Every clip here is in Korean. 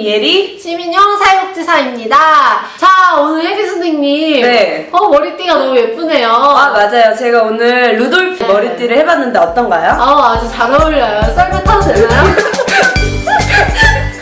미에리. 시민용 사육지사입니다. 자, 오늘 혜리 선생님. 네. 어, 머리띠가 너무 예쁘네요. 아, 맞아요. 제가 오늘 루돌프 네. 머리띠를 해봤는데 어떤가요? 아, 아주 잘 어울려요. 썰매 타도 되나요?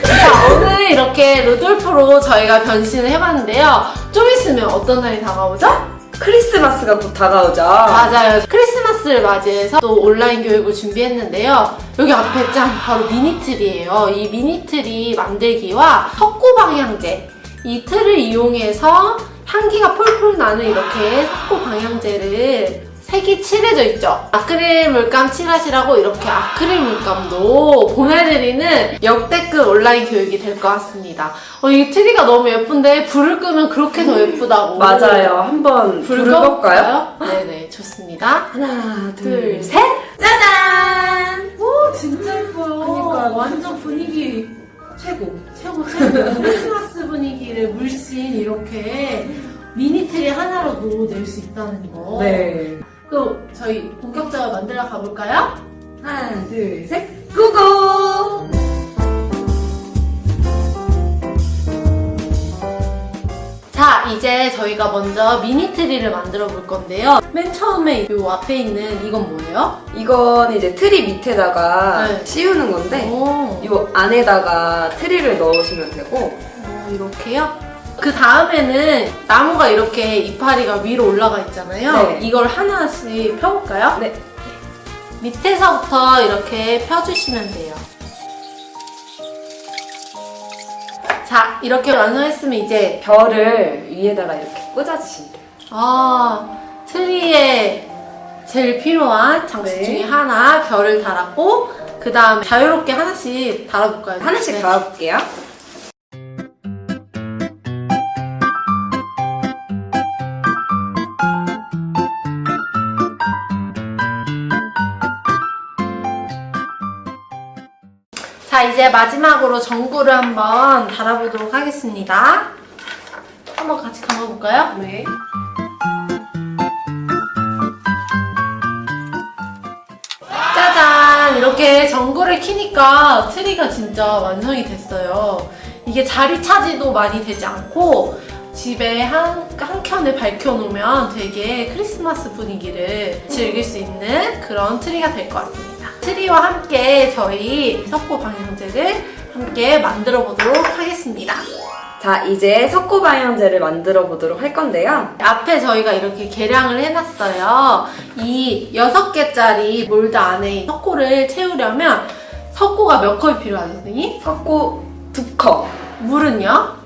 자, 오늘 이렇게 루돌프로 저희가 변신을 해봤는데요. 좀 있으면 어떤 날이 다가오죠? 크리스마스가 곧 다가오죠. 맞아요. 크리스마스를 맞이해서 또 온라인 교육을 준비했는데요. 여기 앞에 짠! 바로 미니틀이에요. 이 미니틀이 만들기와 석고 방향제. 이 틀을 이용해서 향기가 폴폴 나는 이렇게 석고 방향제를 색이 칠해져 있죠. 아크릴 물감 칠하시라고 이렇게 아크릴 물감도 보내드리는 역대급 온라인 교육이 될 것 같습니다. 어, 이 트리가 너무 예쁜데 불을 끄면 그렇게 더 예쁘다고. 맞아요. 한번 불 불을 꺼볼까요? 네네, 좋습니다. 하나, 둘, 둘, 셋! 짜잔! 오, 진짜 예뻐요. 그러니까요. 완전 분위기 최고. 최고, 최고. 크리스마스 분위기를 물씬 이렇게 미니트리 하나로도 낼 수 있다는 거. 네. 그럼 저희 본격적으로 만들어 가볼까요? 하나, 둘, 셋, 고고! 자, 이제 저희가 먼저 미니 트리를 만들어 볼 건데요. 맨 처음에 이 앞에 있는 이건 뭐예요? 이건 이제 트리 밑에다가 네. 씌우는 건데, 오, 이 안에다가 트리를 넣으시면 되고, 어, 이렇게요? 그 다음에는 나무가 이렇게 이파리가 위로 올라가 있잖아요. 네. 이걸 하나씩 펴볼까요? 네. 밑에서부터 이렇게 펴주시면 돼요. 자, 이렇게 완성했으면 이제 별을 위에다가 이렇게 꽂아주시면 돼요. 아, 트리에 제일 필요한 장식 네. 중에 하나 별을 달았고 그 다음 자유롭게 하나씩 달아볼까요? 하나씩 네. 달아볼게요. 자, 이제 마지막으로 전구를 한번 달아보도록 하겠습니다. 한번 같이 감아볼까요? 네. 짜잔! 이렇게 전구를 키니까 트리가 진짜 완성이 됐어요. 이게 자리 차지도 많이 되지 않고 집에 한, 한 켠을 밝혀놓으면 되게 크리스마스 분위기를 즐길 수 있는 그런 트리가 될 것 같습니다. 트리와 함께 저희 석고 방향제를 함께 만들어 보도록 하겠습니다. 자, 이제 석고 방향제를 만들어 보도록 할 건데요. 앞에 저희가 이렇게 계량을 해놨어요. 이 6개짜리 몰드 안에 석고를 채우려면 석고가 몇 컵이 필요하죠, 선생님? 석고 두 컵. 물은요?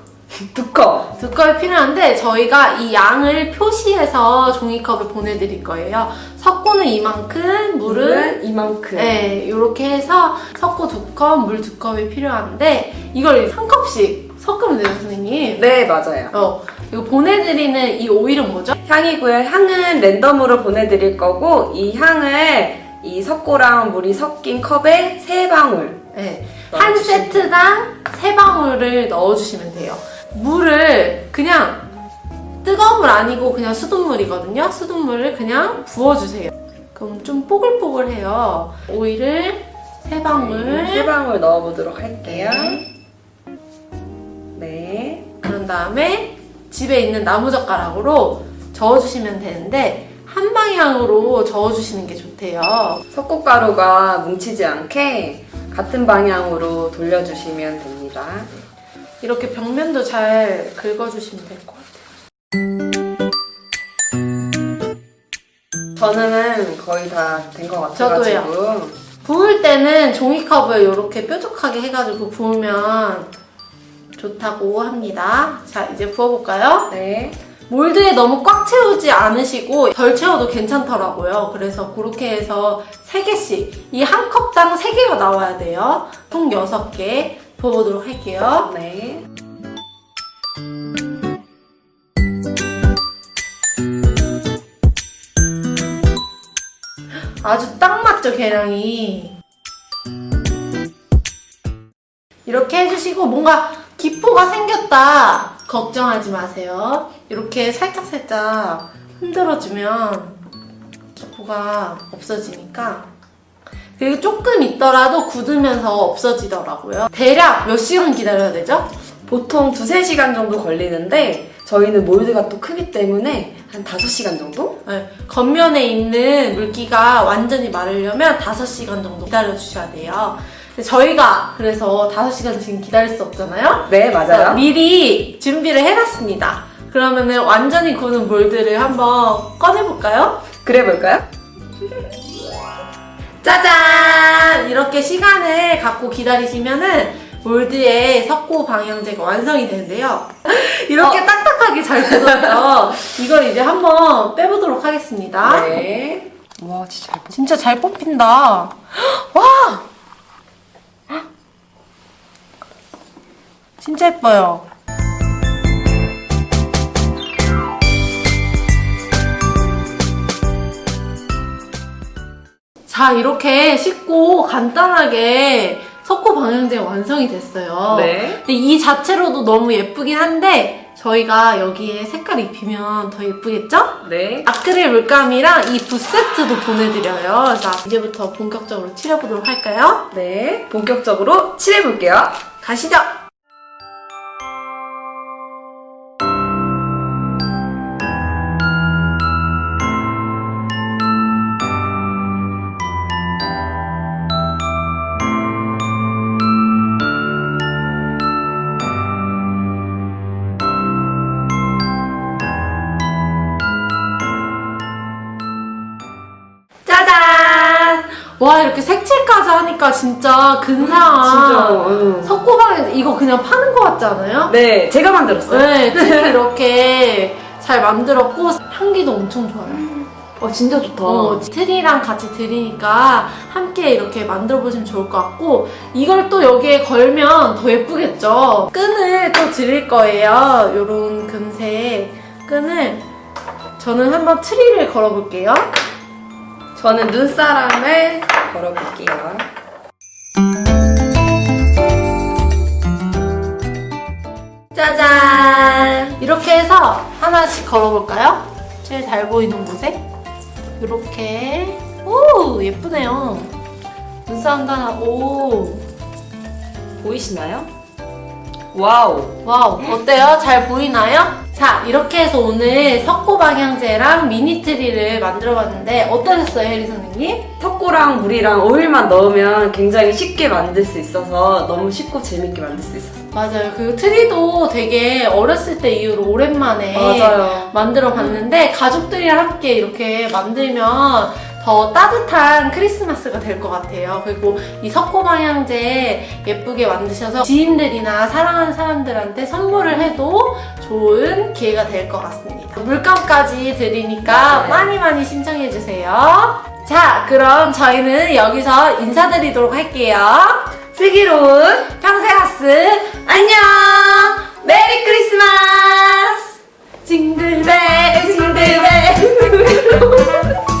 두 컵. 두 컵이 필요한데 저희가 이 양을 표시해서 종이컵을 보내드릴 거예요. 석고는 이만큼, 물은 물은 이만큼. 네, 이렇게 해서 석고 두 컵, 물 두 컵이 필요한데 이걸 3컵씩 섞으면 돼요, 선생님. 네, 맞아요. 어, 이거 보내드리는 이 오일은 뭐죠? 향이고요. 향은 랜덤으로 보내드릴 거고, 이 향을 이 석고랑 물이 섞인 컵에 세 방울. 네, 한 넣어주시면 세트당 세 방울을 넣어주시면 돼요. 물을 그냥 뜨거운 물 아니고 그냥 수돗물이거든요. 수돗물을 그냥 부어주세요. 그럼 좀 뽀글뽀글해요. 오일을 세 방울. 세 방울 넣어보도록 할게요. 네. 그런 다음에 집에 있는 나무젓가락으로 저어주시면 되는데 한 방향으로 저어주시는 게 좋대요. 석고가루가 뭉치지 않게 같은 방향으로 돌려주시면 됩니다. 이렇게 벽면도 잘 긁어주시면 될 것 같아요. 저는 거의 다 된 것 같아가지고. 부을 때는 종이컵을 이렇게 뾰족하게 해가지고 부으면 좋다고 합니다. 자, 이제 부어볼까요? 네. 몰드에 너무 꽉 채우지 않으시고 덜 채워도 괜찮더라고요. 그래서 그렇게 해서 3개씩 이 한 컵당 3개가 나와야 돼요. 총 6개 부어보도록 할게요. 네. 아주 딱 맞죠, 계량이. 이렇게 해주시고 뭔가 기포가 생겼다 걱정하지 마세요. 이렇게 살짝살짝 흔들어주면 기포가 없어지니까 그리고 조금 있더라도 굳으면서 없어지더라고요. 대략 몇 시간 기다려야 되죠? 보통 두세 시간 정도 걸리는데 저희는 몰드가 또 크기 때문에 한 5시간 정도? 네, 겉면에 있는 물기가 완전히 마르려면 5시간 정도 기다려주셔야 돼요. 근데 저희가 그래서 5시간 지금 기다릴 수 없잖아요? 네, 맞아요. 미리 준비를 해놨습니다. 그러면은 완전히 구는 몰드를 한번 꺼내볼까요? 그래 볼까요? 짜잔! 이렇게 시간을 갖고 기다리시면은 몰드의 석고 방향제가 완성이 되는데요. 이렇게 어. 딱딱하게 잘 굳었죠? 이걸 이제 한번 빼보도록 하겠습니다. 네. 와, 진짜 잘 진짜 잘 뽑힌다. 와! 진짜 예뻐요. 자, 이렇게 쉽고 간단하게 석고 방향제 완성이 됐어요. 네. 근데 이 자체로도 너무 예쁘긴 한데 저희가 여기에 색깔 입히면 더 예쁘겠죠? 네. 아크릴 물감이랑 이 붓세트도 보내드려요. 자, 이제부터 본격적으로 칠해보도록 할까요? 네. 본격적으로 칠해볼게요. 가시죠! 이렇게 색칠까지 하니까 진짜 근사한 진짜. 응. 석고방에 이거 그냥 파는 거 같지 않아요? 네, 제가 만들었어요. 네, tip이 이렇게 잘 만들었고 향기도 엄청 좋아요. 어, 진짜 좋다. 어, 트리랑 같이 드리니까 함께 이렇게 만들어 보시면 좋을 것 같고 이걸 또 여기에 걸면 더 예쁘겠죠. 끈을 또 드릴 거예요. 요런 금색 끈을 저는 한번 트리를 걸어볼게요. 저는 눈사람을 걸어볼게요. 짜잔! 이렇게 해서 하나씩 걸어볼까요? 제일 잘 보이는 곳에 이렇게 오 예쁘네요. 눈사람도 하나 오 보이시나요? 와우. 와우 어때요? 잘 보이나요? 자 이렇게 해서 오늘 석고 방향제랑 미니 트리를 만들어 봤는데 어떠셨어요 혜리 선생님? 석고랑 물이랑 오일만 넣으면 굉장히 쉽게 만들 수 있어서 너무 쉽고 재밌게 만들 수 있었어요. 맞아요. 그 트리도 되게 어렸을 때 이후로 오랜만에 맞아요. 만들어 봤는데 가족들이랑 함께 이렇게 만들면 더 따뜻한 크리스마스가 될 것 같아요. 그리고 이 석고 방향제 예쁘게 만드셔서 지인들이나 사랑하는 사람들한테 선물을 해도 좋은 기회가 될 것 같습니다. 물감까지 드리니까 많이 많이 신청해주세요. 자, 그럼 저희는 여기서 인사드리도록 할게요. 슬기로운 평생학습 안녕! 메리 크리스마스! 징글벨, 징글벨.